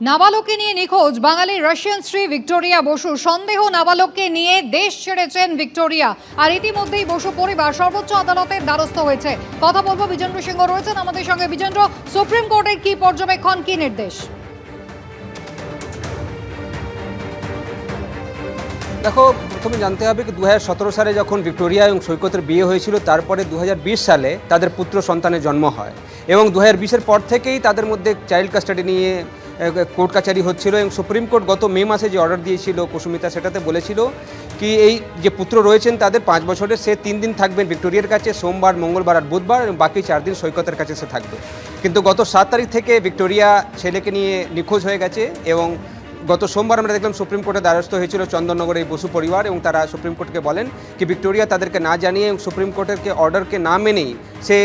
নাবালককে নিয়ে নিখোঁজ বাঙালি রাশিয়ান স্ত্রী ভিক্টোরিয়া বসু। সন্দেহ নাবালককে নিয়ে দেশ ছেড়েছেন ভিক্টোরিয়া। আর ইতিমধ্যেই বসু পরিবার সর্বোচ্চ আদালতের দ্বারস্থ হয়েছে। কথা বলব, বিজেন্দ্র সিংহ রয়েছেন আমাদের সঙ্গে। বিজেন্দ্র, সুপ্রিম কোর্টের কি পর্যবেক্ষণ, কি নির্দেশ? দেখো, প্রথমে জানতে হবে কি দু হাজার সতেরো সালে যখন ভিক্টোরিয়া এবং সৈকতের বিয়ে হয়েছিল, তারপরে দু হাজার বিশ সালে তাদের পুত্র সন্তানের জন্ম হয়। এবং দু হাজার পর থেকেই তাদের মধ্যে চাইল্ড কাস্টাডি নিয়ে কোর্ট কাচারি হচ্ছিল এবং সুপ্রিম কোর্ট গত মে মাসে যে অর্ডার দিয়েছিল কুসুমিতা সেটাতে বলেছিল কি এই যে পুত্র রয়েছেন তাদের পাঁচ বছরের, সে তিন দিন থাকবেন ভিক্টোরিয়ার কাছে, সোমবার, মঙ্গলবার আর বুধবার এবং বাকি চার দিন সৈকতের কাছে সে থাকবে। কিন্তু গত সাত তারিখ থেকে ভিক্টোরিয়া ছেলেকে নিয়ে নিখোঁজ হয়ে গেছে এবং গত সোমবার আমরা দেখলাম সুপ্রিম কোর্টে দ্বারস্থ হয়েছিল চন্দননগরের এই বসু পরিবার এবং তারা সুপ্রিম কোর্টকে বলেন কি ভিক্টোরিয়া তাদেরকে না জানিয়ে এবং সুপ্রিম কোর্টের অর্ডারকে না মেনেই সে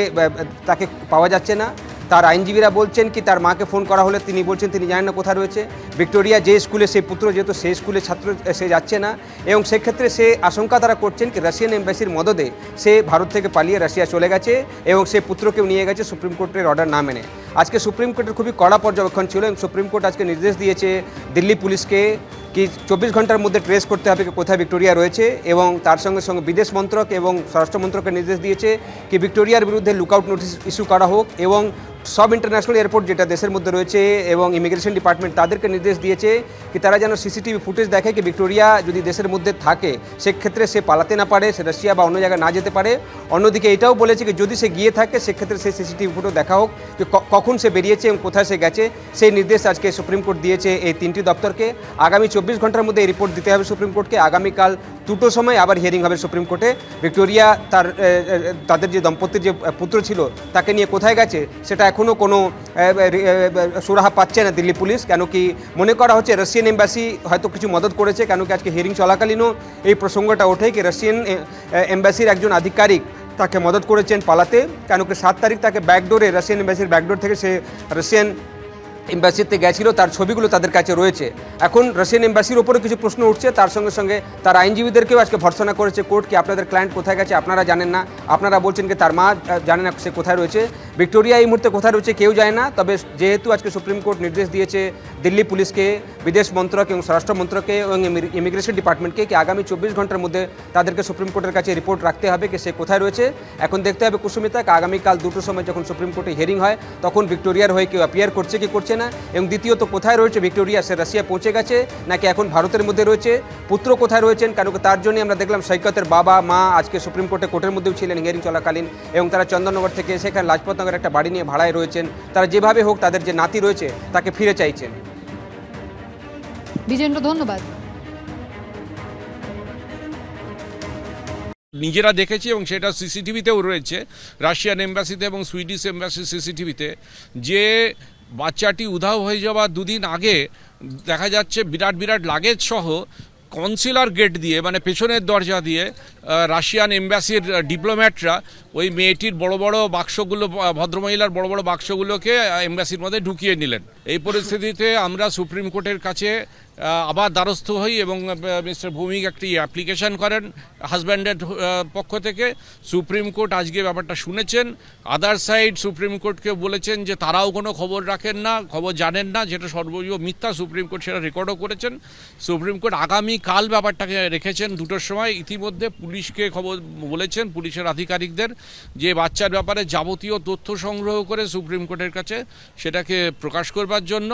তাকে পাওয়া যাচ্ছে না। তার আইনজীবীরা বলছেন কি, তার মাকে ফোন করা হলে তিনি বলছেন, তিনি জানেন না কোথায় রয়েছে। ভিক্টোরিয়া যে স্কুলে সেই পুত্র যেহেতু সেই স্কুলে ছাত্র, সে যাচ্ছে না। এবং সেক্ষেত্রে সে আশঙ্কা তারা করছেন কি, রাশিয়ান এম্বাসির মদদে সে ভারত থেকে পালিয়ে রাশিয়া চলে গেছে এবং সে পুত্রকেও নিয়ে গেছে সুপ্রিম কোর্টের অর্ডার না মেনে। আজকে সুপ্রিম কোর্টের খুবই কড়া পর্যবেক্ষণ ছিল এবং সুপ্রিম কোর্ট আজকে নির্দেশ দিয়েছে দিল্লি পুলিশকে কি, চব্বিশ ঘণ্টার মধ্যে ট্রেস করতে হবে কি, কোথায় ভিক্টোরিয়া রয়েছে এবং তার সঙ্গে সঙ্গে বিদেশ মন্ত্রক এবং স্বরাষ্ট্র মন্ত্রকের নির্দেশ দিয়েছে কি, ভিক্টোরিয়ার বিরুদ্ধে লুকআউট নোটিশ ইস্যু করা হোক এবং সব ইন্টারন্যাশনাল এয়ারপোর্ট যেটা দেশের মধ্যে রয়েছে এবং ইমিগ্রেশন ডিপার্টমেন্ট তাদেরকে নির্দেশ দিয়েছে কি তারা যেন সিসিটিভি ফুটেজ দেখে কি ভিক্টোরিয়া যদি দেশের মধ্যে থাকে, সেক্ষেত্রে সে পালাতে না পারে, সে রাশিয়া বা অন্য জায়গায় না যেতে পারে। অন্যদিকে এটাও বলেছে কি যদি সে গিয়ে থাকে, সেক্ষেত্রে সেই সিসিটিভি ফুটো দেখা হোক, যে কখন সে বেরিয়েছে এবং কোথায় সে গেছে, সেই নির্দেশ আজকে সুপ্রিম কোর্ট দিয়েছে এই তিনটি দপ্তরকে। আগামী চব্বিশ ঘণ্টার মধ্যে এই রিপোর্ট দিতে হবে সুপ্রিম কোর্টকে। আগামীকাল দুটো সময় আবার হিয়ারিং হবে সুপ্রিম কোর্টে। ভিক্টোরিয়া তার তাদের যে দম্পতির যে পুত্র ছিল, তাকে নিয়ে কোথায় গেছে, সেটা এখনও কোনো সুরাহা পাচ্ছে না দিল্লি পুলিশ, কেন কি মনে করা হচ্ছে রাশিয়ান এম্বাসি হয়তো কিছু মদত করেছে, কেন কি আজকে হিয়ারিং চলাকালীনও এই প্রসঙ্গটা ওঠে কি রাশিয়ান এম্বাসির একজন আধিকারিক তাকে মদত করেছেন পালাতে, কেন কি সাত তারিখ তাকে ব্যাকডোরে রাশিয়ান এম্বাসির ব্যাকডোর থেকে সে রাশিয়ান এম্বাসিতে গেছিল, তার ছবিগুলো তাদের কাছে রয়েছে। এখন রাশিয়ান এম্বাসির ওপরে কিছু প্রশ্ন উঠছে, তার সঙ্গে সঙ্গে তার আইনজীবীদেরকেও আজকে ভর্সনা করেছে কোর্ট কি আপনাদের ক্লায়েন্ট কোথায় গেছে আপনারা জানেন না। আপনারা বলছেন কি তার মা জানে না সে কোথায় রয়েছে। ভিক্টোরিয়া এই মুহূর্তে কোথায় রয়েছে কেউ জানে না, তবে যেহেতু আজকে সুপ্রিম কোর্ট নির্দেশ দিয়েছে দিল্লি পুলিশকে, বিদেশ মন্ত্রক এবং স্বরাষ্ট্র মন্ত্রকে এবং ইমিগ্রেশন ডিপার্টমেন্টকে কি আগামী চব্বিশ ঘণ্টার মধ্যে তাদেরকে সুপ্রিম কোর্টের কাছে রিপোর্ট রাখতে হবে কি সে কোথায় রয়েছে। এখন দেখতে হবে কুসুমিতা, আগামীকাল দুটোর সময় যখন সুপ্রিম কোর্টে হিয়ারিং হয়, তখন ভিক্টোরিয়ার হয়ে কেউ অ্যাপিয়ার করছে কি করছে না এবং দ্বিতীয়ত কোথায় রয়েছে ভিক্টোরিয়া সে রাশিয়া পৌঁছে গেছে নাকি এখন ভারতের মধ্যে রয়েছে পুত্র কোথায় রয়েছেন কারণ তার জন্য আমরা দেখলাম সৈকতের বাবা মা আজকে সুপ্রিম কোর্টে কোর্টের মধ্যেও ছিলেন হিয়ারিং চলাকালীন এবং তারা চন্দননগর থেকে সেখানে লাজপতনগর একটা বাড়ি নিয়ে ভাড়ায় রয়েছেন। তারা যেভাবে হোক তাদের যে নাতি রয়েছে তাকে ফিরে চাইছেন। বিজেন্দ্র ধন্যবাদ। নিজেরা দেখেছি এবং সেটা সিসিটিভিতেও রয়েছে রাশিয়ান এম্বাসিতে এবং সুইডিশ এম্বাসি সিসিটিভিতে যে বাচ্চাটি উধাও হয়ে যাওয়ার দুদিন আগে দেখা যাচ্ছে বিরাট বিরাট লাগেজ সহ কনসিলার গেট দিয়ে মানে পেছনের দরজা দিয়ে রাশিয়ান এম্বাসির ডিপ্লোম্যাটরা ওই মেয়েটির বড় বড় বাক্সগুলো ভদ্রমহিলার বড় বড় বাক্সগুলোকে এম্বাসির মধ্যে ঢুকিয়ে নিলেন। এই পরিস্থিতিতে আমরা সুপ্রিম কোর্টের কাছে আবার দ্বারস্থ হই এবং মিস্টার ভৌমিক একটি অ্যাপ্লিকেশন করেন হাজব্যান্ডের পক্ষ থেকে। সুপ্রিম কোর্ট আজকে ব্যাপারটা শুনেছেন। আদার সাইড সুপ্রিম কোর্টকে বলেছেন যে তারাও কোনো খবর রাখেন না, খবর জানেন না, যেটা সর্বজীব মিথ্যা। সুপ্রিম কোর্ট সেটা রেকর্ডও করেছেন। সুপ্রিম কোর্ট আগামী কাল ব্যাপারটাকে রেখেছেন দুটোর সময়। ইতিমধ্যে পুলিশকে খবর বলেছেন, পুলিশের আধিকারিকদের, যে বাচ্চার ব্যাপারে যাবতীয় তথ্য সংগ্রহ করে সুপ্রিম কোর্টের কাছে সেটাকে প্রকাশ করবার জন্য।